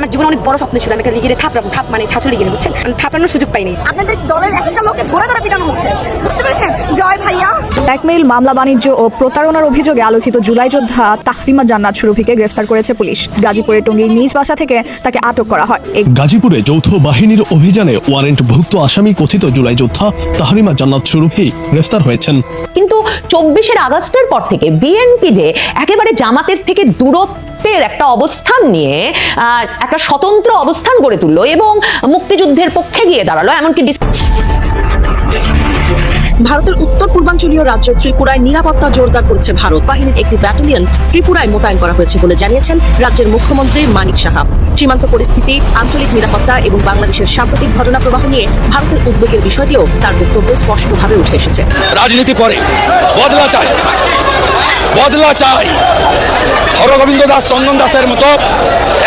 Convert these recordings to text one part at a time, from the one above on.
আমার জীবনে অনেক বড় স্বপ্ন ছিল। আমি একটা লিগিরে থাপড়াবো থাপ মানে ছাত্র লিগিরে বুঝছেন? থাপড়ানোর সুযোগ পাইনি। আপনাদের দলের একটা লোককে ধরে ধরে পিটানো হচ্ছে। বুঝতে পেরেছেন? জয় ভাইয়া। ব্ল্যাকমেইল মামলা বাণিজ্য ও প্রতারণার অভিযোগে আলোচিত জুলাই যোদ্ধা তাহরিমা জান্নাত সুরভিকে গ্রেফতার করেছে পুলিশ। গাজীপুরের টঙ্গীর নিজ বাসা থেকে তাকে আটক করা হয়। এই গাজীপুরে যৌথ বাহিনীর অভিযানে ওয়ারেন্টভুক্ত আসামি কথিত জুলাই যোদ্ধা তাহরিমা জান্নাত সুরভি গ্রেফতার হয়েছেন। কিন্তু চব্বিশের আগস্টের পর থেকে বিএনপি যে একেবারে জামাতের থেকে দূরত্বের একটা অবস্থান নিয়ে আহ, একটা স্বতন্ত্র অবস্থান গড়ে তুললো এবং মুক্তিযুদ্ধের পক্ষে গিয়ে দাঁড়াল এমনকি ভারতের উত্তর পূর্বাঞ্চলীয় রাজ্য ত্রিপুরায় নিরাপত্তা জোরদার করেছে ভারত। বাহিনীর একটি ব্যাটালিয়ন ত্রিপুরায় মোতায়েন করা হয়েছে বলে জানিয়েছেন রাজ্যের মুখ্যমন্ত্রী মানিক সাহাব সীমান্ত পরিস্থিতি আঞ্চলিক নিরাপত্তা এবং বাংলাদেশের সাম্প্রতিক ঘটনা প্রবাহ নিয়ে ভারতের উদ্বেগের বিষয়টিও তার বক্তব্যে স্পষ্টভাবে উঠে এসেছে। রাজনীতি পরে। বদলা চাই। বদলা চাই। হরগোবিন্দ দাস, চন্দন দাসের মতো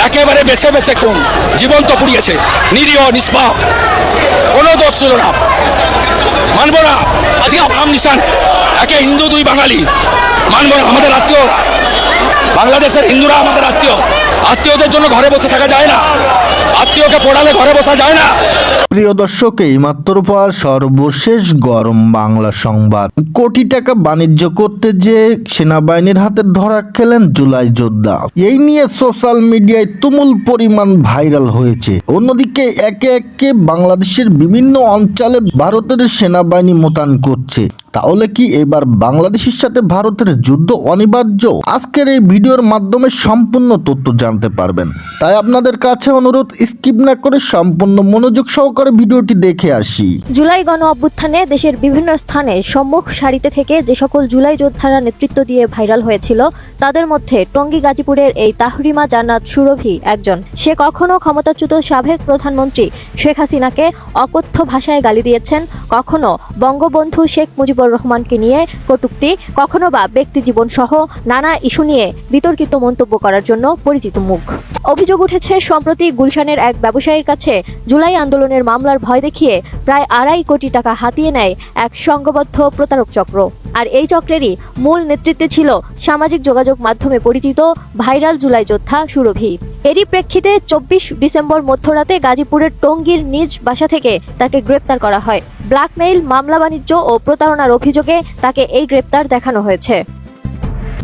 একেবারে বেছে বেছে কোন জীবন্ত পুড়িয়েছে, নিরীহ, নিষ্পাপ। কোনো দোষ ছিল না। মানব না। আজকে নাম নিশান। একে হিন্দু, দুই বাঙালি। মানব না, আমাদের আত্মীয় বাংলাদেশের হিন্দুরা আমাদের আত্মীয়। আত্মীয়দের জন্য ঘরে বসে থাকা যায় না। আত্মীয়কে পড়ালে ঘরে বসা যায় না। প্রিয় দর্শক এই মাত্র পাওয়ার সর্বশেষ গরম বাংলা সংবাদ। কোটি টাকা বাণিজ্য করতে যে সেনাবাহিনীর হাতে ধরা খেলেন জুলাই যোদ্ধা, এই নিয়ে সোশ্যাল মিডিয়ায় তুমুল পরিমাণ ভাইরাল হয়েছে। অন্যদিকে একে একে বাংলাদেশের বিভিন্ন অঞ্চলে ভারতের সেনাবাহিনী মোতায়েন করছে। তাহলে কি এবার বাংলাদেশের সাথে ভারতের যুদ্ধ অনিবার্য? আজকের এই ভিডিওর মাধ্যমে সম্পূর্ণ তথ্য জানতে পারবেন। তাই আপনাদের কাছে অনুরোধ, স্কিপ না করে সম্পূর্ণ মনোযোগ সহকারে ভিডিওটি দেখে আসি। জুলাই গণ অভ্যুত্থানে দেশের বিভিন্ন স্থানে সম্মুখ সারিতে থেকে যে সকল জুলাই যোদ্ধারা নেতৃত্ব দিয়ে ভাইরাল হয়েছিল, তাদের মধ্যে টঙ্গী গাজীপুরের এই তাহরিমা জান্নাত সুরভি একজন। সে কখনো ক্ষমতাচ্যুত সাবেক প্রধানমন্ত্রী শেখ হাসিনাকে অকথ্য ভাষায় গালি দিয়েছেন, কখনো বঙ্গবন্ধু শেখ মুজিবুর রহমানকে নিয়ে কটুক্তি, কখনো বা ব্যক্তি জীবন সহ নানা ইস্যু নিয়ে বিতর্কিত মন্তব্য করার জন্য পরিচিত মুখ। অভিযোগ উঠেছে, সম্প্রতি গুলশানের এক ব্যবসায়ীর কাছে জুলাই আন্দোলনের মামলার ভয় দেখিয়ে প্রায় আড়াই কোটি টাকা হাতিয়ে নেয় এক সংঘবদ্ধ প্রতারক চক্র। আর এই চক্রেরই মূল নেতৃত্বে ছিল সামাজিক যোগাযোগ মাধ্যমে পরিচিত ভাইরাল জুলাই যোদ্ধা সুরভি। এরই প্রেক্ষিতে চব্বিশ ডিসেম্বর মধ্যরাতে গাজীপুরের টঙ্গীর নিজ বাসা থেকে তাকে গ্রেপ্তার করা হয়। ব্ল্যাকমেইল, মামলা বাণিজ্য ও প্রতারণার অভিযোগে তাকে এই গ্রেপ্তার দেখানো হয়েছে।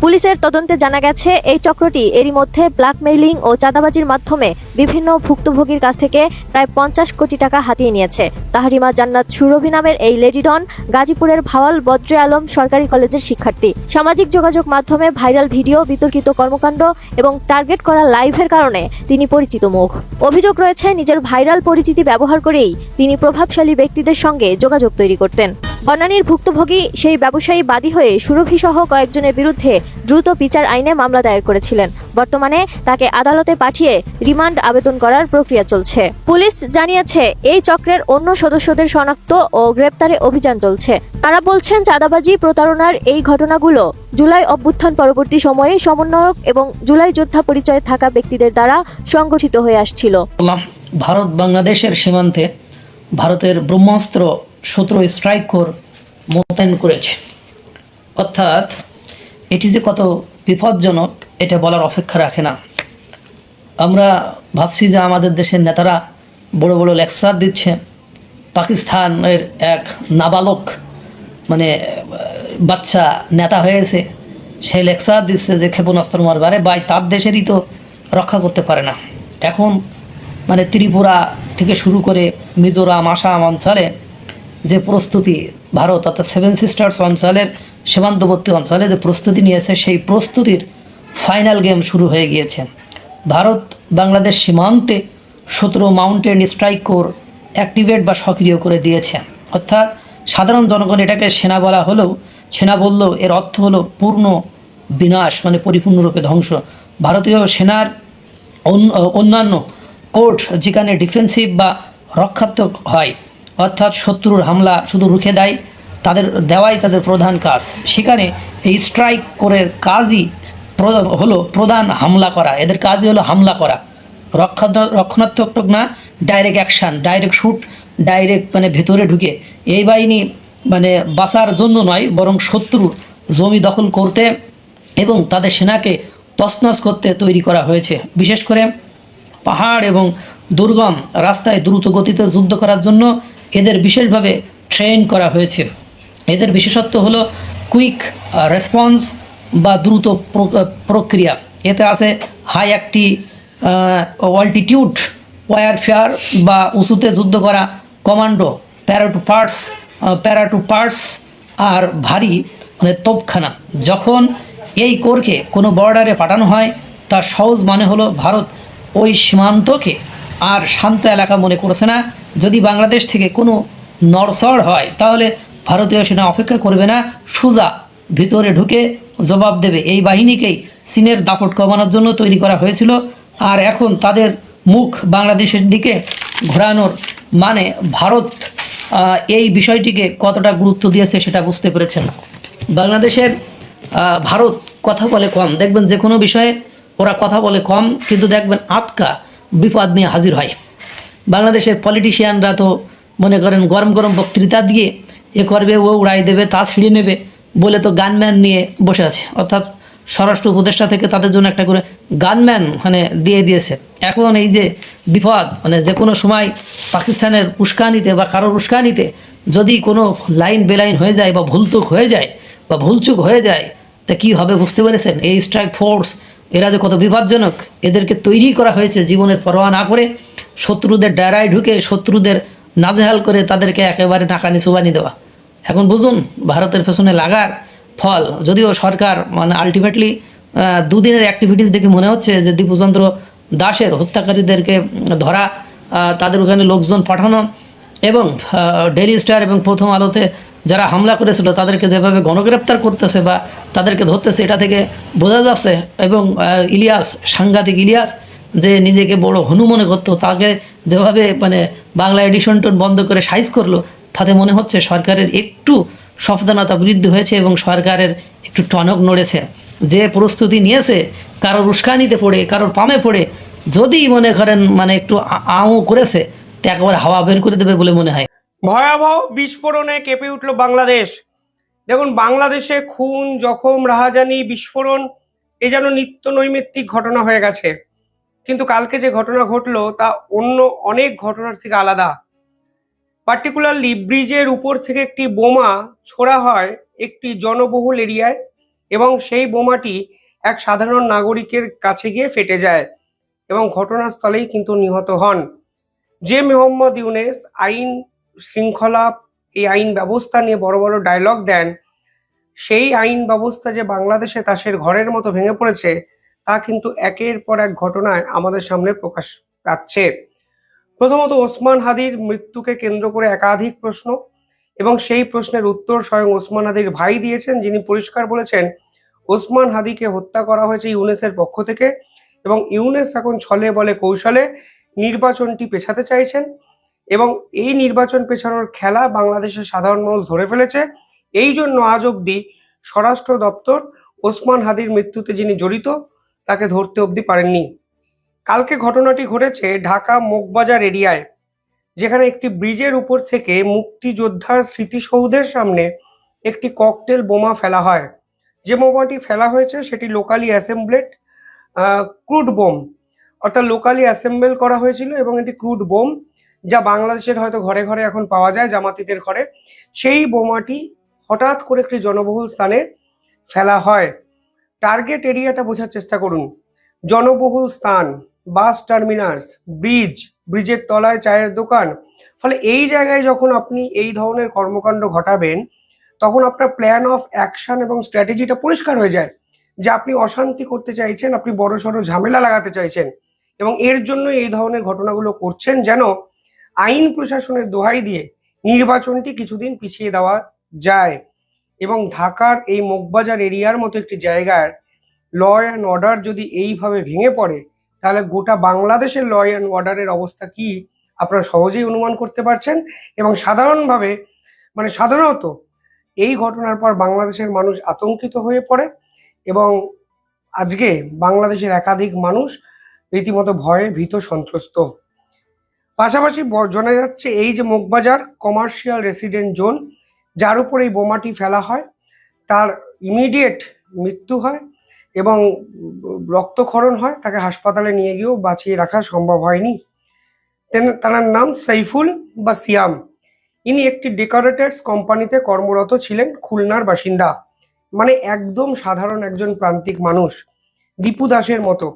পুলিশের তদন্তে জানা গেছে, এই চক্রটি এরই মধ্যে ব্ল্যাকমেইলিং ও চাঁদাবাজির মাধ্যমে বিভিন্ন ভুক্তভোগীর কাছ থেকে প্রায় পঞ্চাশ কোটি টাকা হাতিয়ে নিয়েছে। তাহারিমা জান্নাত সুরভি নামের এই লেডিডন গাজীপুরের ভাওয়াল বদ্রে আলম সরকারি কলেজের শিক্ষার্থী। সামাজিক যোগাযোগ মাধ্যমে ভাইরাল ভিডিও, বিতর্কিত কর্মকাণ্ড এবং টার্গেট করা লাইভের কারণে তিনি পরিচিত মুখ। অভিযোগ রয়েছে, নিজের ভাইরাল পরিচিতি ব্যবহার করেই তিনি প্রভাবশালী ব্যক্তিদের সঙ্গে যোগাযোগ তৈরি করতেন। বনানীর ভুক্তভোগী সেই ব্যবসায়ী বাদী হয়ে সুরভি সহ কয়েকজনের বিরুদ্ধে দ্রুত বিচার আইনে মামলা দায়ের করেছিলেন। বর্তমানে তাকে আদালতে পাঠিয়ে রিমান্ড আবেদন করার প্রক্রিয়া চলছে। পুলিশ জানিয়েছে, এই চক্রের অন্য সদস্যদের শনাক্ত ও গ্রেপ্তারে অভিযান চলছে। তারা বলছেন, চাঁদাবাজি, প্রতারণার এই ঘটনাগুলো জুলাই অভ্যুত্থান পরবর্তী সময়ে সমন্বয়ক এবং জুলাই যোদ্ধা পরিচয়ে থাকা ব্যক্তিদের দ্বারা সংগঠিত হয়ে আসছিল। ভারত বাংলাদেশের সীমান্তে ভারতের ব্রহ্মাস্ত্র শত্রু স্ট্রাইক কোর মোতায়েন করেছে। অর্থাৎ, এটি যে কত বিপজ্জনক, এটা বলার অপেক্ষা রাখে না। আমরা ভাবছি যে আমাদের দেশের নেতারা বড় বড় লেকচার দিচ্ছে। পাকিস্তানের এক নাবালক মানে বাচ্চা নেতা হয়েছে। সেই লেকচার দিচ্ছে যে ক্ষেপণাস্ত্র মারবে আরে ভাই, তার দেশেরই তো রক্ষা করতে পারে না। এখন মানে ত্রিপুরা থেকে শুরু করে মিজোরাম, আসাম অঞ্চলে যে প্রস্তুতি ভারত অর্থাৎ সেভেন সিস্টার্স অঞ্চলের সীমান্তবর্তী অঞ্চলে যে প্রস্তুতি নিয়েছে, সেই প্রস্তুতির ফাইনাল গেম শুরু হয়ে গিয়েছে। ভারত বাংলাদেশ সীমান্তে সতেরো মাউন্টেন স্ট্রাইক কোর অ্যাক্টিভেট বা সক্রিয় করে দিয়েছে। অর্থাৎ সাধারণ জনগণ এটাকে সেনা বলা হলেও, সেনা বললেও এর অর্থ হলো পূর্ণ বিনাশ মানে পরিপূর্ণরূপে ধ্বংস। ভারতীয় সেনার অন্য- অন্যান্য কোর্ট যেখানে ডিফেন্সিভ বা রক্ষাত্মক হয় অর্থাৎ শত্রুর হামলা শুধু রুখে দেয়, তাদের দেওয়াই তাদের প্রধান কাজ। সেখানে এই স্ট্রাইক কোরের কাজই হলো প্রধান হামলা করা। এদের কাজই হলো হামলা করা। রক্ষা, রক্ষণাত্মক না direct action direct shoot direct মানে ভেতরে ঢুকে। এই বাহিনী মানে বাঁচার জন্য নয়, বরং শত্রুর জমি দখল করতে এবং তাদের সেনাকে তছনছ করতে তৈরি করা হয়েছে। বিশেষ করে পাহাড় এবং দুর্গম রাস্তায় দ্রুত গতিতে যুদ্ধ করার জন্য এদের বিশেষভাবে ট্রেন করা হয়েছে। এদের বিশেষত্ব হলো কুইক রেসপন্স বা দ্রুত প্রক্রিয়া। এতে আছে হাই একটি অল্টিটিউড ওয়ারফেয়ার বা উঁচুতে যুদ্ধ করা commando paratroopers paratroopers আর ভারী মানে তোপখানা। যখন এই কোরকে কোনো বর্ডারে পাঠানো হয়, তার সহজ মানে হলো ভারত ওই সীমান্তকে আর শান্ত এলাকা মনে করছে না যদি বাংলাদেশ থেকে কোনো নড়সড় হয়, তাহলে ভারতীয় সেনা অপেক্ষা করবে না, সোজা ভিতরে ঢুকে জবাব দেবে। এই বাহিনীকেই চীনের দাপট কমানোর জন্য তৈরি করা হয়েছিল। আর এখন তাদের মুখ বাংলাদেশের দিকে ঘোরানোর মানে ভারত এই বিষয়টিকে কতটা গুরুত্ব দিয়েছে সেটা বুঝতে পেরেছেন। বাংলাদেশের ভারত কথা বলে কম। দেখবেন যে কোনো বিষয়ে ওরা কথা বলে কম, কিন্তু দেখবেন আটকা বিপদ নিয়ে হাজির হয়। বাংলাদেশের পলিটিশিয়ানরা তো মনে করেন গরম গরম বক্তৃতা দিয়ে এ করবে, ও উড়াই দেবে, তা ছিঁড়ে নেবে বলে তো গানম্যান নিয়ে বসে আছে। অর্থাৎ স্বরাষ্ট্র উপদেষ্টা থেকে তাদের জন্য একটা করে গানম্যান মানে দিয়ে দিয়েছে। এখন এই যে বিপদ মানে যে কোনো সময় পাকিস্তানের উস্কানিতে বা কারোর উস্কানিতে যদি কোনো লাইন বেলাইন হয়ে যায় বা ভুলতুক হয়ে যায় বা ভুলচুক হয়ে যায়, তা কী হবে বুঝতে পেরেছেন? এই স্ট্রাইক ফোর্স এরা যে কত বিপজ্জনক, এদেরকে তৈরি করা হয়েছে জীবনের পরোয়া না করে, শত্রুদের ডেরায় ঢুকে শত্রুদের নাজেহাল করে তাদেরকে একেবারে নাকানি চুবানি দেওয়া। এখন বুঝুন, ভারতের পেছনে লাগার ফল, যদিও সরকার মানে আলটিমেটলি দুদিনের অ্যাক্টিভিটিস দেখে মনে হচ্ছে যে দীপুচন্দ্র দাসের হত্যাকারীদেরকে ধরা তাদের ওখানে লোকজন পাঠানো এবং ডেলি স্টার এবং প্রথম আলোতে যারা হামলা করেছিল, তাদেরকে যেভাবে গণগ্রেপ্তার করতেছে বা তাদেরকে ধরতেছে, এটা থেকে বোঝা যাচ্ছে এবং ইলিয়াস, সাংঘাতিক ইলিয়াস যে নিজেকে বড় হনু মনে করতো, তাকে যেভাবে মানে বাংলা এডিশন টোন বন্ধ করে সাইজ করল, তাতে মনে হচ্ছে সরকারের একটু সাবধানতা বৃদ্ধি হয়েছে এবং সরকারের একটু টনক নড়েছে। যে প্রস্তুতি নিয়েছে, কারোর উস্কানিতে পড়ে, কারোর পামে পড়ে, যদি মনে করেন মানে একটু আও করেছে একেবারে হাওয়া বের করে দেবে বলে মনে হয়। ভয়াবহ বিস্ফোরণে কেঁপে উঠল বাংলাদেশ। দেখুন, বাংলাদেশে খুন, জখম, রাহাজানি, বিস্ফোরণ, এ যেন নিত্য নৈমিত্তিক ঘটনা হয়ে গেছে। কিন্তু কালকে যে ঘটনা ঘটলো, তা অন্য অনেক ঘটনার থেকে আলাদা। পার্টিকুলারলি ব্রিজের উপর থেকে একটি বোমা ছোড়া হয় একটি জনবহুল এরিয়ায় এবং সেই বোমাটি এক সাধারণ নাগরিকের কাছে গিয়ে ফেটে যায় এবং ঘটনাস্থলেই কিন্তু নিহত হন। যে মোহাম্মদ ইউনেস আইন শৃঙ্খলা, এই আইন ব্যবস্থা নিয়ে বড় বড় ডায়লগ দেন, সেই আইন ব্যবস্থা যে বাংলাদেশে তাসের ঘরের মতো ভেঙে পড়েছে, তা কিন্তু একের পর এক ঘটনায় আমাদের সামনে প্রকাশ পাচ্ছে। প্রথমত ওসমান হাদির মৃত্যুকে কেন্দ্র করে একাধিক প্রশ্ন এবং সেই প্রশ্নের উত্তর স্বয়ং ওসমান হাদির ভাই দিয়েছেন, যিনি পরিষ্কার বলেছেন, ওসমান হাদিকে হত্যা করা হয়েছে ইউনেসের পক্ষ থেকে এবং ইউনেস এখন ছলে বলে কৌশলে নির্বাচনটি পেছাতে চাইছেন এবং এই নির্বাচন পেছানোর খেলা বাংলাদেশের সাধারণ মানুষ ধরে ফেলেছে। এই জন্য আজ অবধি স্বরাষ্ট্র দপ্তর ওসমান হাদির মৃত্যুতে যিনি জড়িত, তাকে ধরতে অবধি পারেননি। কালকে ঘটনাটি ঘটেছে ঢাকা মোগবাজার এরিয়ায়, যেখানে একটি ব্রিজের উপর থেকে মুক্তিযোদ্ধার স্মৃতিসৌধের সামনে একটি ককটেল বোমা ফেলা হয়। যে বোমাটি ফেলা হয়েছে, সেটি লোকালি অ্যাসেম্বলেড ক্রুড বোম। অর্থাৎ লোকালি অ্যাসেম্বল করা হয়েছিল এবং এটি ক্রুড বোম, যা বাংলাদেশের হয়তো ঘরে ঘরে এখন পাওয়া যায় জামাতিদের ঘরে। সেই বোমাটি হঠাৎ করে একটি জনবহুল স্থানে ফেলা হয়। টার্গেট এরিয়াটা বোঝার চেষ্টা করুন। জনবহুল স্থান বাস টার্মিনাস ব্রিজ ব্রিজের তলায় চায়ের দোকান। ফলে এই জায়গায় যখন আপনি এই ধরনের কর্মকাণ্ড ঘটাবেন, তখন আপনার প্ল্যান অফ অ্যাকশন এবং স্ট্র্যাটেজিটা পরিষ্কার হয়ে যায়। যে আপনি অশান্তি করতে চাইছেন, আপনি বড় সড়ো ঝামেলা লাগাতে চাইছেন। এবং এর জন্য এই ধরনের ঘটনাগুলো করছেন যেন আইন প্রশাসনের দোহাই দিয়ে নির্বাচনটি কিছুদিন পিছিয়ে দেওয়া যায়। এবং ঢাকার এই মগবাজার এরিয়ার মতো একটি জায়গার ল অ্যান্ড অর্ডার যদি এইভাবে ভেঙে পড়ে, তাহলে গোটা বাংলাদেশের ল অ্যান্ড অর্ডারের অবস্থা কি আপনারা সহজেই অনুমান করতে পারছেন? এবং সাধারণভাবে মানে সাধারণত এই ঘটনার পর বাংলাদেশের মানুষ আতঙ্কিত হয়ে পড়ে এবং আজকে বাংলাদেশের একাধিক মানুষ রীতিমতো ভয়ে ভীত সন্ত্রস্ত। পাশাপাশি জানা যাচ্ছে এই যে মগবাজার কমার্শিয়াল রেসিডেন্ট জোন যার উপর এই বোমাটি ফেলা হয়, তার ইমিডিয়েট মৃত্যু হয় এবং রক্তক্ষরণ হয়, তাকে হাসপাতালে নিয়ে গিয়েও বাঁচিয়ে রাখা সম্ভব হয়নি। তার নাম সাইফুল বা সিয়াম। ইনি একটি ডেকোরেটার্স কোম্পানিতে কর্মরত ছিলেন, খুলনার বাসিন্দা। মানে একদম সাধারণ একজন প্রান্তিক মানুষ, দীপু দাসের মতো।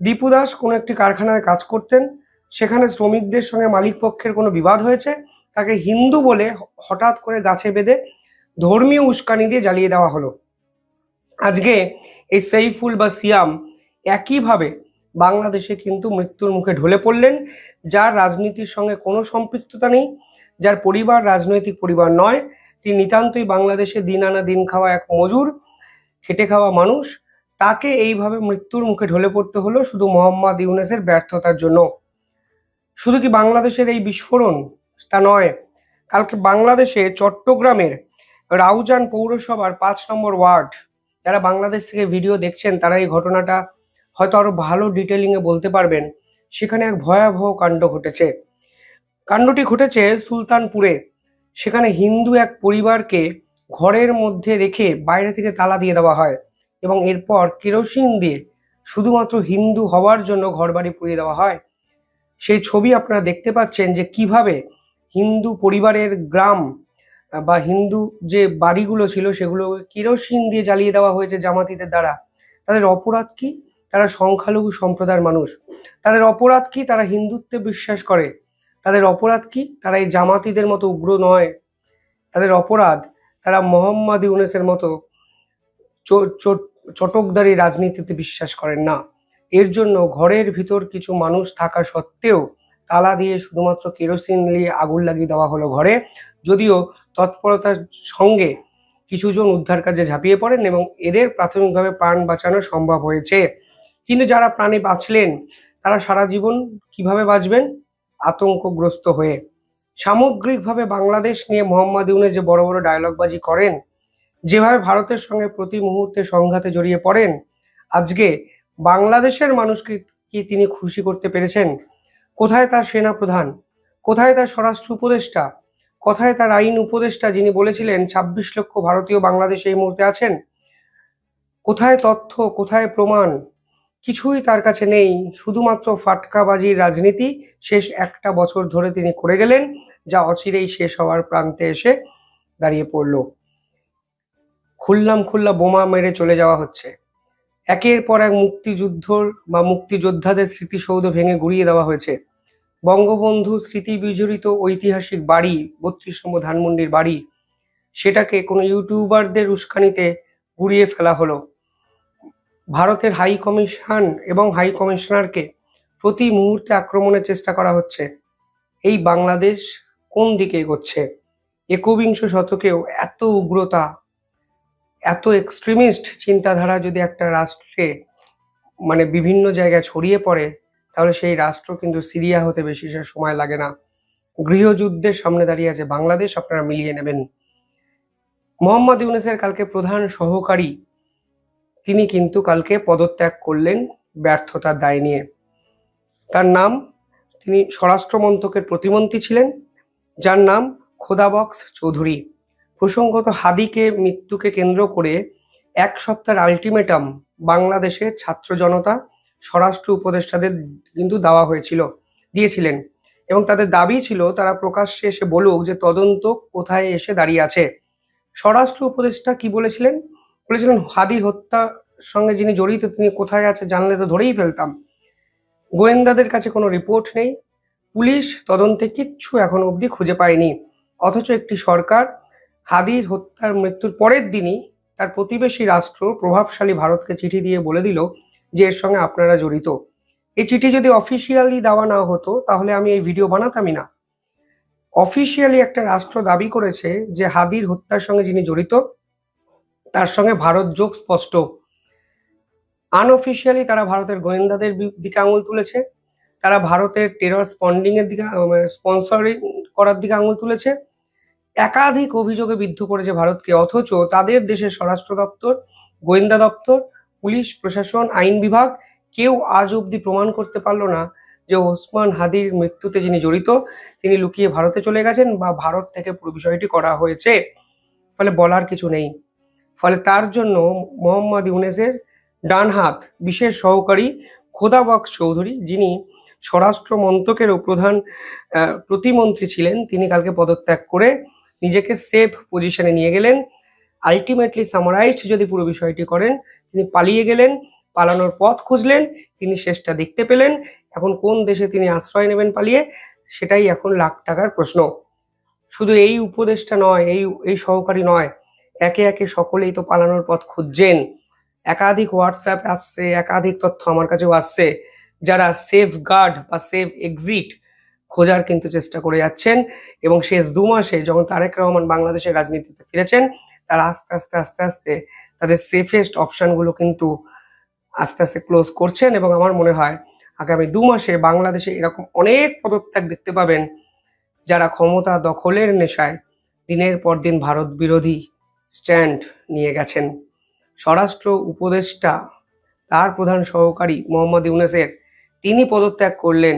দীপু দাস কোনো একটি কারখানায় কাজ করতেন, সেখানে শ্রমিকদের সঙ্গে মালিক পক্ষের কোনো বিবাদ হয়েছে? তাকে হিন্দু বলে হঠাৎ করে গাছে বেঁধে ধর্মীয় উস্কানি দিয়ে জ্বালিয়ে দেওয়া হলো। আজকে এই সেইফুল বা সিয়াম একইভাবে বাংলাদেশে কিন্তু মৃত্যুর মুখে ঢলে পড়লেন, যার রাজনীতির সঙ্গে কোনো সম্পৃক্ততা নেই, যার পরিবার রাজনৈতিক পরিবার নয়। তিনি নিতান্তই বাংলাদেশে দিন আনা দিন খাওয়া এক মজুর, খেটে খাওয়া মানুষ। তাকে এইভাবে মৃত্যুর মুখে ঢলে পড়তে হলো শুধু মোহাম্মদ ইউনেসের ব্যর্থতার জন্য। শুধু কি বাংলাদেশের এই বিস্ফোরণ? তা নয়, কালকে বাংলাদেশে চট্টগ্রামের রাউজান পৌরসভার পাঁচ নম্বর ওয়ার্ড, যারা বাংলাদেশ থেকে ভিডিও দেখছেন, তারা এই ঘটনাটা হয়তো আরও ভালো ডিটেলিং এ বলতে পারবেন। সেখানে এক ভয়াবহ কাণ্ড ঘটেছে। কাণ্ডটি ঘটেছে সুলতানপুরে। সেখানে হিন্দু এক পরিবারকে ঘরের মধ্যে রেখে বাইরে থেকে তালা দিয়ে দেওয়া হয়। এবং এরপর কেরোসিন দিয়ে শুধুমাত্র হিন্দু হওয়ার জন্য ঘরবাড়ি পুড়িয়ে দেওয়া হয়। সেই ছবি আপনারা দেখতে পাচ্ছেন যে কীভাবে হিন্দু পরিবারের গ্রাম বা হিন্দু যে বাড়িগুলো ছিল সেগুলো কেরোসিন দিয়ে জ্বালিয়ে দেওয়া হয়েছে জামাতিদের দ্বারা। তাদের অপরাধ কি? তারা সংখ্যালঘু সম্প্রদায়ের মানুষ। তাদের অপরাধ কি? তারা হিন্দুত্বে বিশ্বাস করে। তাদের অপরাধ কি? তারা এই জামাতিদের মতো উগ্র নয়। তাদের অপরাধ তারা মোহাম্মদ ইউনেসের মতো চটকদারি রাজনীতিতে বিশ্বাস করেন না। এর জন্য ঘরের ভিতর কিছু মানুষ থাকা সত্ত্বেও তালা দিয়ে শুধুমাত্র কেরোসিন নিয়ে আগুন লাগিয়ে দেওয়া হলো ঘরে। যদিও তৎপরতার সঙ্গে কিছুজন উদ্ধার কাজে ঝাঁপিয়ে পড়েন এবং এদের প্রাথমিকভাবে প্রাণ বাঁচানো সম্ভব হয়েছে। কিন্তু যারা প্রাণে বাঁচলেন, তারা সারা জীবন কীভাবে বাঁচবেন? আতঙ্কগ্রস্ত হয়ে। সামগ্রিকভাবে বাংলাদেশ নিয়ে মোহাম্মদ ইউনুস যে বড় বড় ডায়লগবাজি করেন যেভাবে ভারতের সঙ্গে প্রতি মুহূর্তে সংঘাতে জড়িয়ে পড়েন, আজকে বাংলাদেশের মানুষকে কি তিনি খুশি করতে পেরেছেন? কোথায় তার সেনা প্রধান? কোথায় তার স্বরাষ্ট্র উপদেষ্টা? কোথায় তার আইন উপদেষ্টা যিনি বলেছিলেন, ছাব্বিশ লক্ষ ভারতীয় বাংলাদেশে এই মুহূর্তে আছেন? কোথায় তথ্য, কোথায় প্রমাণ? কিছুই তার কাছে নেই। শুধুমাত্র ফাটকাবাজির রাজনীতি শেষ একটা বছর ধরে তিনি করে গেলেন, যা অচিরেই শেষ হওয়ার প্রান্তে এসে দাঁড়িয়ে পড়ল। খুল্লাম খুল্লা বোমা মেরে চলে যাওয়া হচ্ছে। একের পর এক মুক্তিযুদ্ধর বা মুক্তিযোদ্ধাদের স্মৃতিসৌধ ভেঙে গুড়িয়ে দেওয়া হয়েছে। বঙ্গবন্ধু স্মৃতি বিজড়িত ঐতিহাসিক বাড়ি বত্রিশ নম্বর ধানমন্ডির বাড়ি, সেটাকে কোনো ইউটিউবারদের উস্কানিতে গুড়িয়ে ফেলা হলো। ভারতের হাই কমিশন এবং হাই কমিশনারকে প্রতি মুহূর্তে আক্রমণের চেষ্টা করা হচ্ছে। এই বাংলাদেশ কোন দিকে এগোচ্ছে? একবিংশ শতকেও এত উগ্রতা এত এক্সট্রিমিস্ট চিন্তাধারা যদি একটা রাষ্ট্রে মানে বিভিন্ন জায়গায় ছড়িয়ে পড়ে, তাহলে সেই রাষ্ট্র কিন্তু সিরিয়া হতে বেশি সময় লাগে না। গৃহযুদ্ধের সামনে দাঁড়িয়ে আছে বাংলাদেশ, আপনারা মিলিয়ে নেবেন। মোহাম্মদ ইউনেসের কালকে প্রধান সহকারী, তিনি কিন্তু কালকে পদত্যাগ করলেন ব্যর্থতার দায় নিয়ে। তার নাম, তিনি স্বরাষ্ট্র মন্ত্রকের প্রতিমন্ত্রী ছিলেন, যার নাম খোদাবক্স চৌধুরী। প্রসঙ্গত হাদিকে মৃত্যুকে কেন্দ্র করে এক সপ্তাহের আলটিমেটাম বাংলাদেশের ছাত্র জনতা, স্বরাষ্ট্র উপদেষ্টাদের কিন্তু দেওয়া হয়েছিল, দিয়েছিলেন। এবং তাদের দাবি ছিল, তারা প্রকাশ্যে এসে বলুক যে তদন্ত কোথায় এসে দাঁড়িয়ে আছে। স্বরাষ্ট্র উপদেষ্টা কি বলেছিলেন? বলেছিলেন, হাদির হত্যার সঙ্গে যিনি জড়িত, তিনি কোথায় আছে জানলে তো ধরেই ফেলতাম। গোয়েন্দাদের কাছে কোনো রিপোর্ট নেই। পুলিশ তদন্তে কিচ্ছু এখনও অবধি খুঁজে পায়নি। অথচ একটি সরকার হাদির হত্যার মৃত্যুর পরের দিনই তার প্রতিবেশী রাষ্ট্র প্রভাবশালী ভারতকে চিঠি দিয়ে বলে দিল যে এর সঙ্গে আপনারা জড়িত। এই চিঠি যদি অফিসিয়ালি দেওয়া না হতো, তাহলে আমি এই ভিডিও বানাতামই না। অফিসিয়ালি একটা রাষ্ট্র দাবি করেছে যে হাদির হত্যার সঙ্গে যিনি জড়িত, তার সঙ্গে ভারত যোগ স্পষ্ট। আনঅফিসিয়ালি তারা ভারতের গোয়েন্দাদের দিকে আঙুল তুলেছে। তারা ভারতের টেরর স্পন্ডিং এর দিকে স্পন্সরিং করার দিকে আঙুল তুলেছে। একাধিক অভিযোগে বিদ্ধ করেছে ভারতকে, অথচ তাদের দেশের স্বরাষ্ট্র দপ্তর, গোয়েন্দা দপ্তর, পুলিশ, প্রশাসন, আইন বিভাগ কেউ আজ অবধি প্রমাণ করতে পারল না যে ওসমান হাদির মৃত্যুতে যিনি জড়িত, তিনি লুকিয়ে ভারতে চলে গেছেন বা ভারত থেকে পুরো বিষয়টি করা হয়েছে। ফলে বলার কিছু নেই। ফলে তার জন্য মোহাম্মদ ইউনেসের ডান হাত বিশেষ সহকারী খোদাবক্স চৌধুরী, যিনি স্বরাষ্ট্র মন্ত্রকেরও প্রধান প্রতিমন্ত্রী ছিলেন, তিনি কালকে পদত্যাগ করে নিজেকে সেফ পজিশনে নিয়ে গেলেন। আলটিমেটলি সামারাইজড যদি পুরো বিষয়টি করেন, তিনি পালিয়ে গেলেন, পালানোর পথ খুঁজলেন, তিনি শেষটা দেখতে পেলেন। এখন কোন দেশে তিনি আশ্রয় নেবেন পালিয়ে, সেটাই এখন লাখ টাকার প্রশ্ন। শুধু এই উপদেশটা নয়, এই এই সহকারী নয়, একে একে সকলেই তো পালানোর পথ খুঁজছেন। একাধিক হোয়াটসঅ্যাপ আসছে, একাধিক তথ্য আমার কাছেও আসছে, যারা সেফ গার্ড বা সেফ এক্সিট খোঁজার কিন্তু চেষ্টা করে যাচ্ছেন এবং শেষ দু মাসে যখন তারেক রহমান বাংলাদেশের রাজনীতিতে ফিরেছেন, তারা আস্তে আস্তে আস্তে আস্তে তাদের সেফেস্ট অপশনগুলো কিন্তু আস্তে আস্তে ক্লোজ করছেন এবং আমার মনে হয় আগামী দু মাসে বাংলাদেশে এরকম অনেক পদত্যাগ দেখতে পাবেন যারা ক্ষমতা দখলের নেশায় দিনের পর দিন ভারত বিরোধী স্ট্যান্ড নিয়ে গেছেন। স্বরাষ্ট্র উপদেষ্টা, তার প্রধান সহকারী মোহাম্মদ ইউনেসের তিনি পদত্যাগ করলেন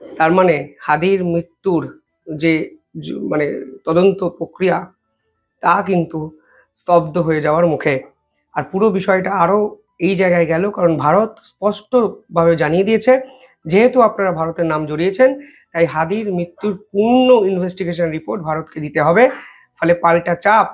তার মানে হাদির মৃত্যুর যে মানে তদন্ত প্রক্রিয়া, তা কিন্তু স্তব্ধ হয়ে যাওয়ার মুখে। আর পুরো বিষয়টা আরও এই জায়গায় গেল, কারণ ভারত স্পষ্টভাবে জানিয়ে দিয়েছে, যেহেতু আপনারা ভারতের নাম জড়িয়েছেন, তাই হাদির মৃত্যুর পূর্ণ ইনভেস্টিগেশন রিপোর্ট ভারতকে দিতে হবে। ফলে পাল্টা চাপ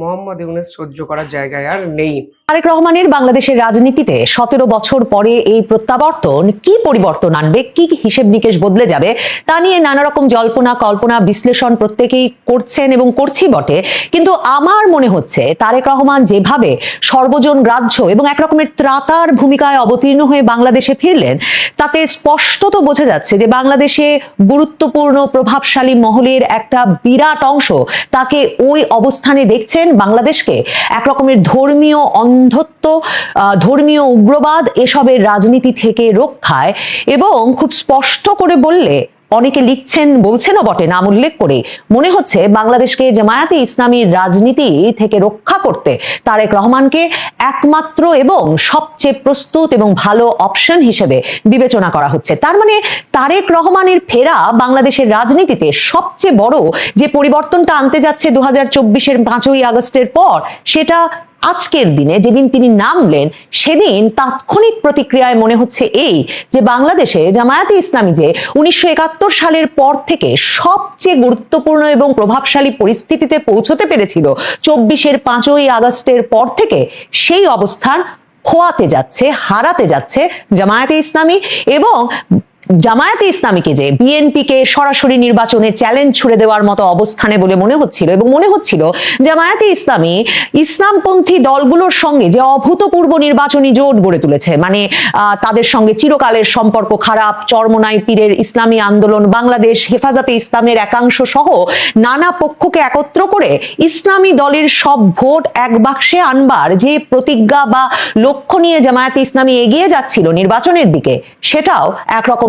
মোহাম্মদ ইউনেস সহ্য করার জায়গায় আর নেই। তারেক রহমানের বাংলাদেশের রাজনীতিতে সতেরো বছর পরে এই প্রত্যাবর্তন কি পরিবর্তন আনবে, কি হিসেব নিকেশ বদলে যাবে, তা নিয়ে নানা রকম জল্পনা, কল্পনা, বিশ্লেষণ প্রত্যেকেই করছেন এবং করছি বটে। কিন্তু আমার মনে হচ্ছে তারেক রহমান যেভাবে সর্বজন গ্রাহ্য এবং একরকমের ত্রাতার ভূমিকায় অবতীর্ণ হয়ে বাংলাদেশে ফিরলেন, তাতে স্পষ্টত বোঝা যাচ্ছে যে বাংলাদেশে গুরুত্বপূর্ণ, প্রভাবশালী মহলের একটা বিরাট অংশ তাকে ওই অবস্থানে দেখছেন বাংলাদেশকে একরকমের ধর্মীয় অন্ধত্ব ধর্মীয় উগ্রবাদ এসবের রাজনীতি থেকে রক্ষায় এবং খুব স্পষ্ট করে বললে অনেকে লিখছেন, বলছেনও বটে নাম উল্লেখ করে। মনে হচ্ছে বাংলাদেশকে জামায়াতে ইসলামীর রাজনীতি থেকে রক্ষা করতে তারেক রহমানকে একমাত্র এবং সবচেয়ে প্রস্তুত এবং ভালো অপশন হিসেবে বিবেচনা করা হচ্ছে। তার মানে তারেক রহমানের ফেরা বাংলাদেশের রাজনীতিতে সবচেয়ে বড় যে পরিবর্তনটা আনতে যাচ্ছে দু হাজার চব্বিশের পাঁচই আগস্টের পর, সেটা আজকের দিনে যেদিন তিনি নামলেন, সেদিন তাৎক্ষণিক প্রতিক্রিয়ায় মনে হচ্ছে এই যে বাংলাদেশে জামায়াতে ইসলামী যে উনিশশো একাত্তর সালের পর থেকে সবচেয়ে গুরুত্বপূর্ণ এবং প্রভাবশালী পরিস্থিতিতে পৌঁছতে পেরেছিল, চব্বিশের পাঁচই আগস্টের পর থেকে সেই অবস্থান খোয়াতে যাচ্ছে, হারাতে যাচ্ছে জামায়াতে ইসলামী এবং জামায়াতে ইসলামীকে যে বিএনপিকে সরাসরি নির্বাচনে চ্যালেঞ্জ ছুড়ে দেওয়ার মতো অবস্থানে বলে মনে হচ্ছিল এবং মনে হচ্ছিল জামায়াতে ইসলামী ইসলামপন্থী দলগুলোর সঙ্গে যে অভূতপূর্ব নির্বাচনী জোট গড়ে তুলেছে মানে তাদের সঙ্গে চিরকালের সম্পর্ক খারাপ, চরমনাই পীরের ইসলামী আন্দোলন, বাংলাদেশ হেফাজতে ইসলামের একাংশ সহ নানা পক্ষকে একত্র করে ইসলামী দলের সব ভোট এক বাক্সে আনবার যে প্রতিজ্ঞা বা লক্ষ্য নিয়ে জামায়াতে ইসলামী এগিয়ে যাচ্ছিল নির্বাচনের দিকে, সেটাও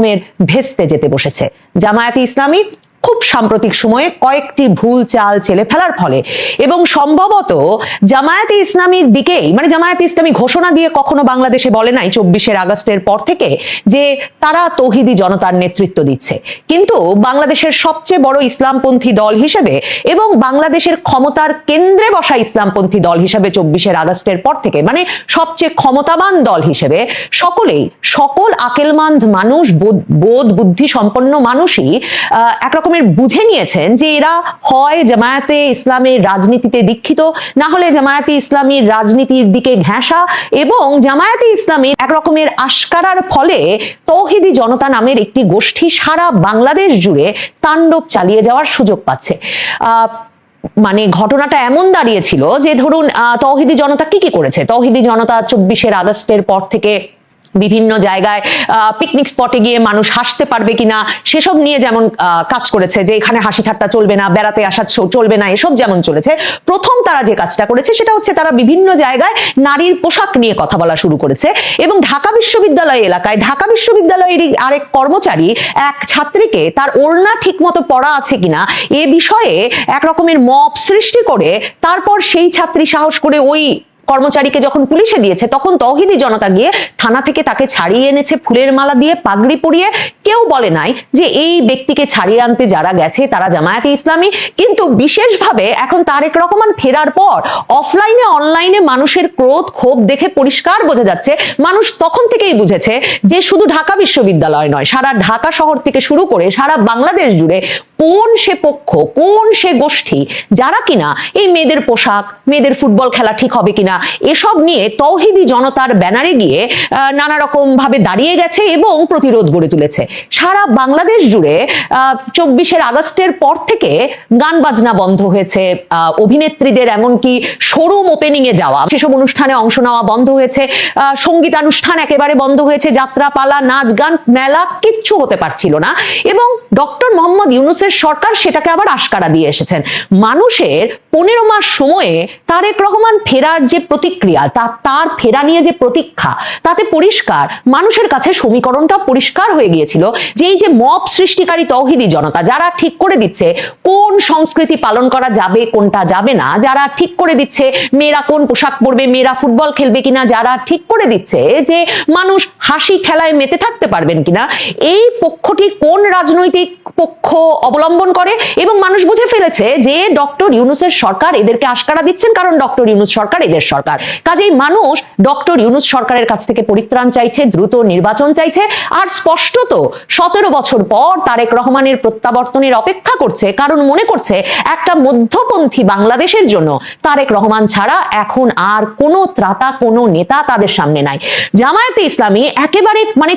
একরকমের ভেস্তে যেতে বসেছে। জামায়াতে ইসলামী খুব সাম্প্রতিক সময়ে কয়েকটি ভুল চাল চেলে ফেলার ফলে। এবং সম্ভবত জামায়াতে ইসলামীর দিকেই মানে জামায়াতে ইসলামী ঘোষণা দিয়ে কখনো বাংলাদেশে বলে নাই চব্বিশের আগস্টের পর থেকে যে তারা তৌহিদি জনতার নেতৃত্ব দিচ্ছে। কিন্তু বাংলাদেশের সবচেয়ে বড় ইসলামপন্থী দল হিসেবে এবং বাংলাদেশের ক্ষমতার কেন্দ্রে বসা ইসলামপন্থী দল হিসেবে চব্বিশের আগস্টের পর থেকে মানে সবচেয়ে ক্ষমতাবান দল হিসেবে সকলেই সকল আকেলমান্দ মানুষ বোধ- বুদ্ধি সম্পন্ন মানুষই আহ, একরকমের বুঝে নিয়েছেন যে এরা হয় জামায়াতে ইসলামের রাজনীতিতে দীক্ষিত, না হলে জামায়াতে ইসলামীর রাজনীতির দিকে ঘেঁষা এবং জামায়াতে ইসলামের একরকমের আশকারার ফলে তৌহিদি জনতা নামের একটি গোষ্ঠী সারা বাংলাদেশ জুড়ে তাণ্ডব চালিয়ে যাওয়ার সুযোগ পাচ্ছে। আহ মানে ঘটনাটা এমন দাঁড়িয়েছিল যে ধরুন তৌহিদি জনতা কি কি করেছে? তৌহিদি জনতা চব্বিশের আগস্টের পর থেকে বিভিন্ন জায়গায় পিকনিক স্পটে গিয়ে মানুষ হাসতে পারবে কিনা, সেসব নিয়ে যেমন কাজ করেছে যে এখানে হাসি ঠাট্টা চলবে না, বেড়াতে আসা চলবে না, এসব যেমন চলেছে, প্রথম তারা যে কাজটা করেছে সেটা হচ্ছে তারা বিভিন্ন জায়গায় নারীর পোশাক নিয়ে কথা বলা শুরু করেছে এবং ঢাকা বিশ্ববিদ্যালয় এলাকায় ঢাকা বিশ্ববিদ্যালয়ের আরেক কর্মচারী এক ছাত্রীকে তার ওড়না ঠিক মতো পড়া আছে কিনা, এ বিষয়ে এক রকমের মপ সৃষ্টি করে তারপর সেই ছাত্রী সাহস করে ওই কর্মচারীকে যখন পুলিশে দিয়েছে, তখন তৌহিদি জনতা গিয়ে থানা থেকে তাকে ছাড়িয়ে এনেছে, ফুলের মালা দিয়ে পাগড়ি পরিয়ে। কেউ বলে নাই যে এই ব্যক্তিকে ছাড়িয়ে আনতে যারা গেছে, তারা জামায়াতে ইসলামী। কিন্তু বিশেষভাবে এখন তারেক রহমান ফেরার পর অফলাইনে, অনলাইনে মানুষের ক্রোধ, ক্ষোভ দেখে পরিষ্কার বোঝা যাচ্ছে। মানুষ তখন থেকেই বুঝেছে যে শুধু ঢাকা বিশ্ববিদ্যালয় নয়, সারা ঢাকা শহর থেকে শুরু করে সারা বাংলাদেশ জুড়ে কোন সে পক্ষ, কোন সে গোষ্ঠী, যারা কিনা এই মেয়েদের পোশাক, মেয়েদের ফুটবল খেলা ঠিক হবে কিনা এসব নিয়ে তৌহিদি জনতার ব্যানারে গিয়ে নানা রকম ভাবে দাঁড়িয়ে গেছে এবং প্রতিরোধ গড়ে তুলেছে। সারা বাংলাদেশ জুড়ে চব্বিশের আগস্টের পর থেকে গান বাজনা বন্ধ হয়েছে। অভিনেত্রীদের এমনকি শোরুম ওপেনিং এ যাওয়া। সেসব অনুষ্ঠানে অংশ নেওয়া বন্ধ হয়েছে। সঙ্গীতানুষ্ঠান একেবারে বন্ধ হয়েছে। যাত্রাপালা, নাচ, গান, মেলা কিচ্ছু হতে পারছিল না। এবং ডক্টর মোহাম্মদ ইউনুসের সরকার সেটাকে আবার আশকারা দিয়ে এসেছেন। মানুষের পনেরো মাস সময়ে তারেক রহমান ফেরার যে প্রতিক্রিয়া, তা তার ফেরা নিয়ে যে প্রতীক্ষা, তাতে পরিষ্কার, মানুষের কাছে সমীকরণটা পরিষ্কার হয়ে গিয়েছিল যে এই যে মব সৃষ্টিকারী তৌহিদি জনতা, যারা ঠিক করে দিচ্ছে কোন সংস্কৃতি পালন করা যাবে, কোনটা যাবে না, যারা ঠিক করে দিচ্ছে মেয়েরা কোন পোশাক পরবে, মেয়েরা ফুটবল খেলবে কিনা, যারা ঠিক করে দিচ্ছে যে মানুষ হাসি খেলায় মেতে থাকতে পারবেন কিনা, এই পক্ষটি কোন রাজনৈতিক পক্ষ অবলম্বন করে এবং মানুষ বুঝে ফেলেছে যে ডক্টর ইউনুসের সরকার এদেরকে আশকারা দিচ্ছেন, কারণ ডক্টর ইউনুস সরকার এদের সরকার। কাজেই মানুষ ডক্টর ইউনুস সরকারের কাছ থেকে পরিত্রাণ চাইছে, দ্রুত নির্বাচন চাইছে, আর স্পষ্টত সতেরো বছর পর তারেক রহমানের প্রত্যাবর্তনের অপেক্ষা করছে, কারণ মনে করছে একটা মধ্যপন্থী বাংলাদেশের জন্য তারেক রহমান ছাড়া এখন আর কোনো ত্রাতা, কোনো নেতা তাদের সামনে নাই। জামায়াতে ইসলামী একেবারে মানে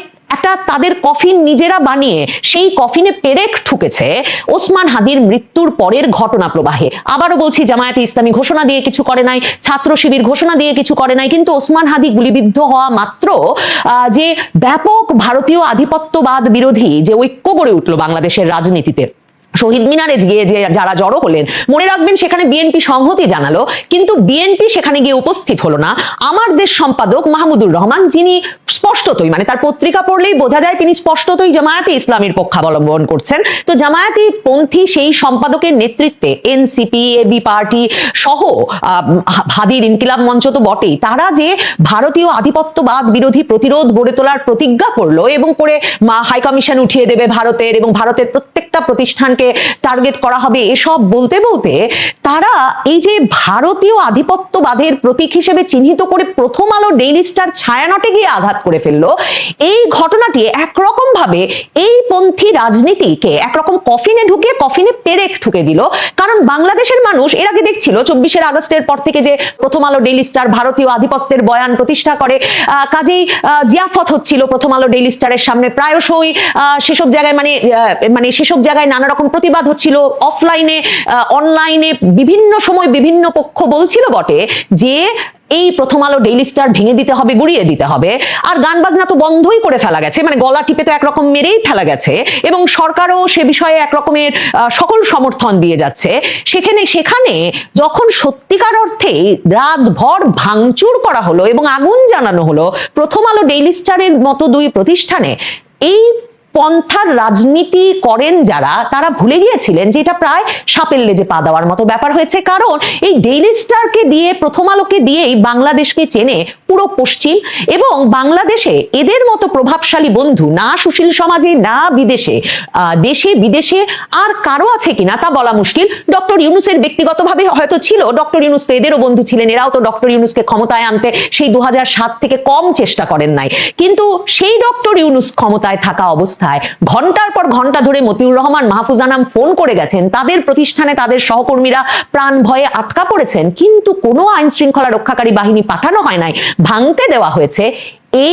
একটা তাদের কফিন নিজেরা বানিয়ে সেই কফিনে পেরেক ঠুকেছে, ওসমান হাদির মৃত্যুর পরের ঘটনা প্রবাহে। আবারও বলছি, জামায়াতে ইসলামী ঘোষণা দিয়ে কিছু করে নাই, ছাত্র শিবির ঘোষণা দিয়ে কিছু করে নাই, কিন্তু ওসমান হাদি গুলিবিদ্ধ হওয়া মাত্র যে ব্যাপক ভারতীয় আধিপত্যবাদ বিরোধী যে ঐক্য গড়ে উঠল বাংলাদেশের রাজনীতিতে। শহীদ মিনারে গিয়ে যে যারা জড়ো হলেন, মনে রাখবেন সেখানে বিএনপি সংহতি জানালো, কিন্তু বিএনপি সেখানে গিয়ে উপস্থিত হলো না। আমার দেশ সম্পাদক মাহমুদুর রহমান, যিনি স্পষ্টতই মানে তার পত্রিকা পড়লেই বোঝা যায় তিনি স্পষ্টতই জামায়াতে ইসলামীর পক্ষাবলম্বন করছেন। তো জামায়াতি পন্থী সেই সম্পাদকের নেতৃত্বে এনসিপি এবি পার্টি সহ হাদির ইনকিলাব মঞ্চ তো বটেই, তারা যে ভারতীয় আধিপত্যবাদ বিরোধী প্রতিরোধ গড়ে তোলার প্রতিজ্ঞা করল এবং করে মা হাই উঠিয়ে দেবে ভারতের এবং ভারতের প্রত্যেকটা প্রতিষ্ঠানকে টার্গেট করা হবে এসব বলতে বলতে তারা এই যে ভারতীয় আধিপত্যবাদের প্রতীক হিসেবে চিহ্নিত করে প্রথম আলো ডেইলি স্টার ছায়ানটে গিয়ে আঘাত করে ফেলল, এই ঘটনাটি একরকম ভাবে এই পন্থী রাজনীতিকে একরকম কফিনে ঢুকে কফিনে পেরেক ঠুকে দিল। কারণ বাংলাদেশের মানুষ এর আগে দেখছিল চব্বিশের আগস্টের পর থেকে যে প্রথম আলো ডেইলি স্টার ভারতীয় আধিপত্যের বয়ান প্রতিষ্ঠা করে কাজেই জিয়াফত হচ্ছিল প্রথম আলো ডেইলি স্টারের সামনে। প্রায়শই সেসব জায়গায় মানে মানে সেসব জায়গায় নানা রকম প্রতিবাদ হচ্ছিল অফলাইনে অনলাইনে বিভিন্ন সময় বিভিন্ন পক্ষ বলছিল বটে যে এই প্রথম আলো ডেইলি স্টার ভেঙে দিতে হবে, গুড়িয়ে দিতে হবে। আর গান বাজনা তো বন্ধই করে ফেলা গেছে মানে গলা টিপে তো একরকম মেরেই ফেলা গেছে এবং সরকারও সে বিষয়ে একরকমের সকল সমর্থন দিয়ে যাচ্ছে। সেখানে সেখানে যখন সত্যিকার অর্থে রাতভর ভাঙচুর করা হলো এবং আগুন জানানো হলো, প্রথম আলো ডেইলি স্টারের মতো দুই প্রতিষ্ঠানে, এই পন্থার রাজনীতি করেন যারা, তারা ভুলে গিয়েছিলেন যে এটা প্রায় সাপের লেজে পা দেওয়ার মতো ব্যাপার হয়েছে। কারণ এই ডেইলি স্টারকে দিয়ে, প্রথম আলোকে দিয়েই বাংলাদেশকে চেনে পুরো পশ্চিম এবং বাংলাদেশে এদের মতো প্রভাবশালী বন্ধু না সুশীল সমাজে, না বিদেশে। দেশে, বিদেশে আর কারও আছে কিনা তা বলা মুশকিল। ডক্টর ইউনুসের ব্যক্তিগতভাবে হয়তো ছিল। ডক্টর ইউনুস তো এদেরও বন্ধু ছিলেন। এরাও তো ডক্টর ইউনুসকে ক্ষমতায় আনতে সেই দু হাজার সাত থেকে কম চেষ্টা করেন নাই। কিন্তু সেই ডক্টর ইউনুস ক্ষমতায় থাকা অবস্থায় ঘণ্টার পর ঘণ্টা ধরে মতিউর রহমান, মাহফুজ আনাম ফোন করে গেছেন। তাদের প্রতিষ্ঠানে তাদের সহকর্মীরা প্রাণ ভয়ে আটকা পড়েছেন। কিন্তু কোনো আইন শৃঙ্খলা রক্ষাকারী বাহিনী পাঠানো হয় নাই। ভাঙতে দেওয়া হয়েছে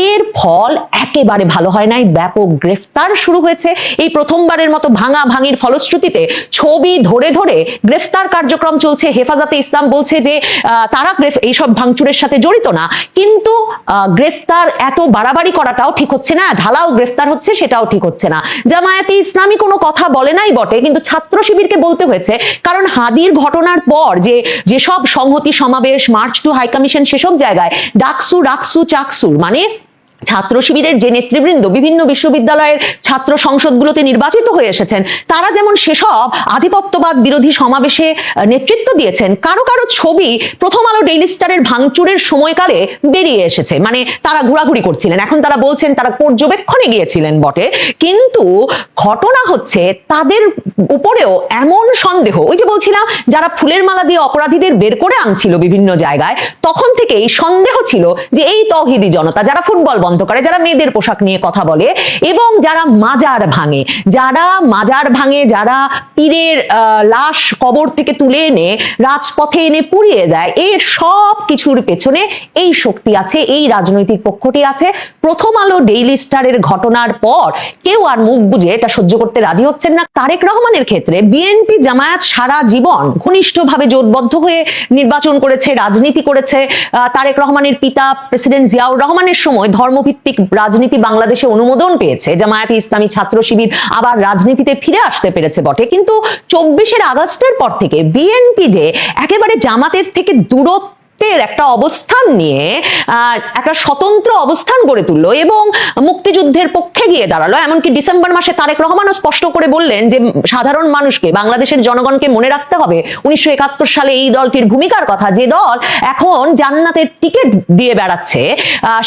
এর ফল একেবারে ভালো হয় নাই। ব্যাপক গ্রেফতার শুরু হয়েছে। এই প্রথমবারের মতো ভাঙা ভাঙির ফলশ্রুতিতে ছবি ধরে ধরে গ্রেফতার কার্যক্রম চলছে। হেফাজতে ইসলাম বলছে যে তারা এইসব ভাঙচুরের সাথে জড়িত না। কিন্তু গ্রেফতার এত বাড়াবাড়ি করাটাও ঠিক হচ্ছে না। ঢালাও গ্রেফতার হচ্ছে, সেটাও ঠিক হচ্ছে না। জামায়াতে ইসলামী কোনো কথা বলে নাই বটে, কিন্তু ছাত্র শিবিরকে বলতে হয়েছে, কারণ হাদির ঘটনার পর যে, যেসব সংহতি সমাবেশ, মার্চ টু হাই কমিশন সেসব জায়গায়, ডাকসু, রাকসু, চাকসু মানে ছাত্র শিবিরের যে নেতৃবৃন্দ বিভিন্ন বিশ্ববিদ্যালয়ের ছাত্র সংসদগুলোতে নির্বাচিত হয়ে এসেছেন, তারা যেমন সেসব আধিপত্যবাদ বিরোধী সমাবেশে নেতৃত্ব দিয়েছেন, কারও কারও ছবি প্রথম আলো ডেইলি স্টারের ভাঙচুরের সময়কালে বেরিয়ে এসেছে। মানে তারা ঘোরাঘুরি করছিলেন, এখন তারা বলছেন তারা পর্যবেক্ষণে গিয়েছিলেন বটে, কিন্তু ঘটনা হচ্ছে তাদের উপরেও এমন সন্দেহ। ওই যে বলছিলাম, যারা ফুলের মালা দিয়ে অপরাধীদের বের করে আনছিল বিভিন্ন জায়গায়, তখন থেকেই সন্দেহ ছিল যে এই তহিদি জনতা, যারা ফুটবল বন্ধ করে যারা মেয়েদের পোশাক নিয়ে কথা বলে এবং যারা মাজার ভাঙে, যারা মাজার ভাঙে, যারা পীরের লাশ কবর থেকে তুলে এনে রাজপথে এনে পুড়িয়ে দেয় এর সব কিছুর পেছনে এই শক্তি আছে, এই রাজনৈতিক পক্ষটি আছে। প্রথম আলো ডেইলি স্টারের ঘটনার পর কেউ আর মুখ বুঝে এটা সহ্য করতে রাজি হচ্ছেন না। তারেক রহমানের ক্ষেত্রে বিএনপি জামায়াত সারা জীবন ঘনিষ্ঠভাবে জোটবদ্ধ হয়ে নির্বাচন করেছে, রাজনীতি করেছে। তারেক রহমানের পিতা, প্রেসিডেন্ট জিয়াউর রহমানের সময় ধর্মভিত্তিক রাজনীতি বাংলাদেশে অনুমোদন পেয়েছে। জামায়াত ইসলামী ছাত্র শিবির আবার রাজনীতিতে ফিরে আসতে পেরেছে বটে। কিন্তু চব্বিশের আগস্টের পর থেকে বিএনপি যে একেবারে জামাতের থেকে দূরত্ব মুক্তিযুদ্ধের একটা অবস্থান নিয়ে একটা স্বতন্ত্র অবস্থান গড়ে তুললো এবং মুক্তিযুদ্ধের পক্ষে গিয়ে দাঁড়াল। এমনকি ডিসেম্বর মাসে তারেক রহমানও স্পষ্ট করে বললেন যে, সাধারণ মানুষকে, বাংলাদেশের জনগণকে মনে রাখতে হবে, উনিশশো একাত্তর সালে এই দলটির ভূমিকার কথা। যে দল এখন জান্নাতের টিকিট দিয়ে বেড়াচ্ছে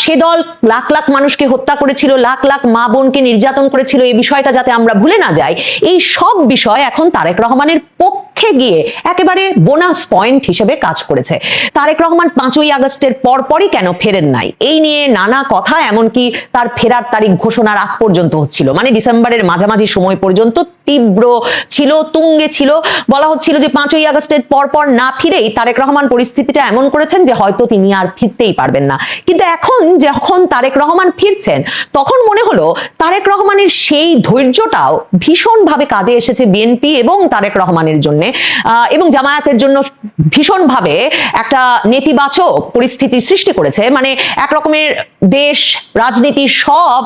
সে দল লাখ লাখ মানুষকে হত্যা করেছিল, লাখ লাখ মা বোনকে নির্যাতন করেছিল, এই বিষয়টা যাতে আমরা ভুলে না যাই, এই সব বিষয় এখন তারেক রহমানের পক্ষে গিয়ে একেবারে বোনাস পয়েন্ট হিসেবে কাজ করেছে। তারেক রহমান পাঁচই আগস্টের পরপরই কেন ফেরেন নাই? এই নিয়ে নানা কথা, এমনকি তার ফেরার তারিখ ঘোষণার আগ পর্যন্ত হচ্ছিল। মানে ডিসেম্বরের মাঝামাঝি সময় পর্যন্ত তীব্র ছিল, তুঙ্গে ছিল। বলা হচ্ছিল যে পাঁচই আগস্টের পরপর না ফিরেই তারেক রহমান পরিস্থিতিটা এমন করেছেন যে হয়তো তিনি আর ফিরতেই পারবেন না। কিন্তু এখন যখন তারেক রহমান ফিরছেন, তখন মনে হলো তারেক রহমানের সেই ধৈর্যটাও ভীষণভাবে কাজে এসেছে বিএনপি এবং তারেক রহমানের জন্য। এবং জামায়াতের জন্য ভীষণভাবে একটা নেতিবাচক পরিস্থিতির সৃষ্টি করেছে। মানে এক রকমের দেশ, রাজনীতি সব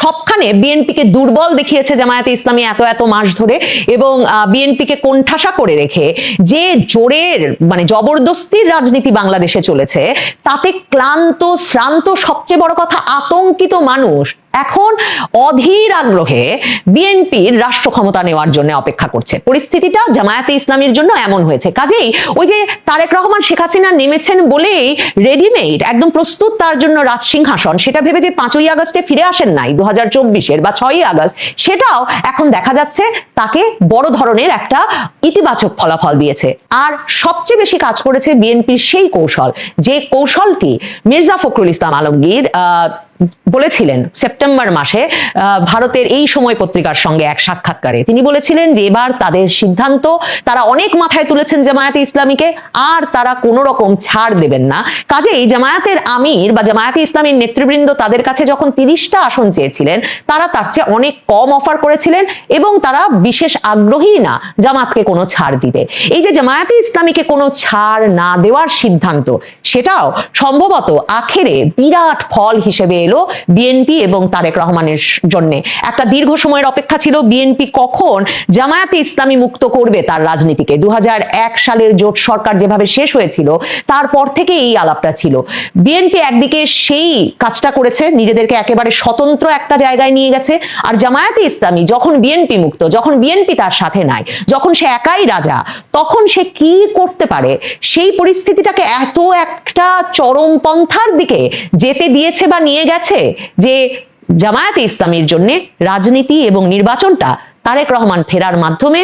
সবখানে বিএনপিকে দুর্বল দেখিয়েছে জামায়াতে ইসলামী এত এত মাস ধরে এবং বিএনপিকে কোণঠাসা করে রেখে যে জোরের মানে জবরদস্তির রাজনীতি বাংলাদেশে চলেছে, তাতে ক্লান্ত, শ্রান্ত সবচেয়ে বড় কথা আতঙ্কিত মানুষ এখন অধীর আগ্রহে বিএনপির রাষ্ট্র ক্ষমতা নেওয়ার জন্য অপেক্ষা করছে। পরিস্থিতিটা জামায়াতে ইসলামের জন্য এমন হয়েছে। কাজেই ওই যে তারেক রহমান শেখ হাসিনা নেমেছেন বলেই রেডিমেড একদম প্রস্তুত তার জন্য রাজ সিংহাসন সেটা ভেবে যে পাঁচই আগস্টে ফিরে আসেন নাই দু হাজার চব্বিশের বা ছয়ই আগস্ট সেটাও এখন দেখা যাচ্ছে তাকে বড় ধরনের একটা ইতিবাচক ফলাফল দিয়েছে। আর সবচেয়ে বেশি কাজ করেছে বিএনপির সেই কৌশল যে কৌশলটি মির্জা ফখরুল ইসলাম আলমগীর আহ, বলেছিলেন সেপ্টেম্বর মাসে ভারতের এই সময় পত্রিকার সঙ্গে এক সাক্ষাৎকারে। তিনি বলেছিলেন যে এবার তাদের সিদ্ধান্ত, তারা অনেক মাথায় তুলেছেন জামায়াতে ইসলামীকে, আর তারা কোনো রকম ছাড় দেবেন না। কাজেই জামায়াতের আমির বা জামায়াতে ইসলামীর নেতৃবৃন্দ তাদের কাছে যখন তিরিশটা আসন চেয়েছিলেন, তারা তার চেয়ে অনেক কম অফার করেছিলেন এবং তারা বিশেষ আগ্রহী না জামাতকে কোনো ছাড় দিতে। এই যে জামায়াতে ইসলামীকে কোনো ছাড় না দেওয়ার সিদ্ধান্ত, সেটাও সম্ভবত আখেরে বিরাট ফল হিসেবে এলো বিএনপি এবং তারেক রহমানের জন্য। একটা দীর্ঘ সময়ের অপেক্ষা ছিল বিএনপি কখন জামায়াতে ইসলামী মুক্ত করবে তার রাজনীতিকে। দু সালের জোট সরকার যেভাবে শেষ হয়েছিল, তারপর থেকে এই আলাপটা ছিল। বিএনপি একদিকে সেই কাজটা করেছে, নিজেদেরকে একেবারে স্বতন্ত্র একটা জায়গায় নিয়ে গেছে, আর জামায়াতে ইসলামী যখন বিএনপি মুক্ত, যখন বিএনপি তার সাথে নাই, যখন সে একাই রাজা, তখন সে কি করতে পারে? সেই পরিস্থিতিটাকে এত একটা চরমপন্থার দিকে যেতে দিয়েছে বা নিয়ে গেছে যে জামায়াতে ইসলামীর জন্য রাজনীতি এবং নির্বাচনটা তারেক রহমান ফেরার মাধ্যমে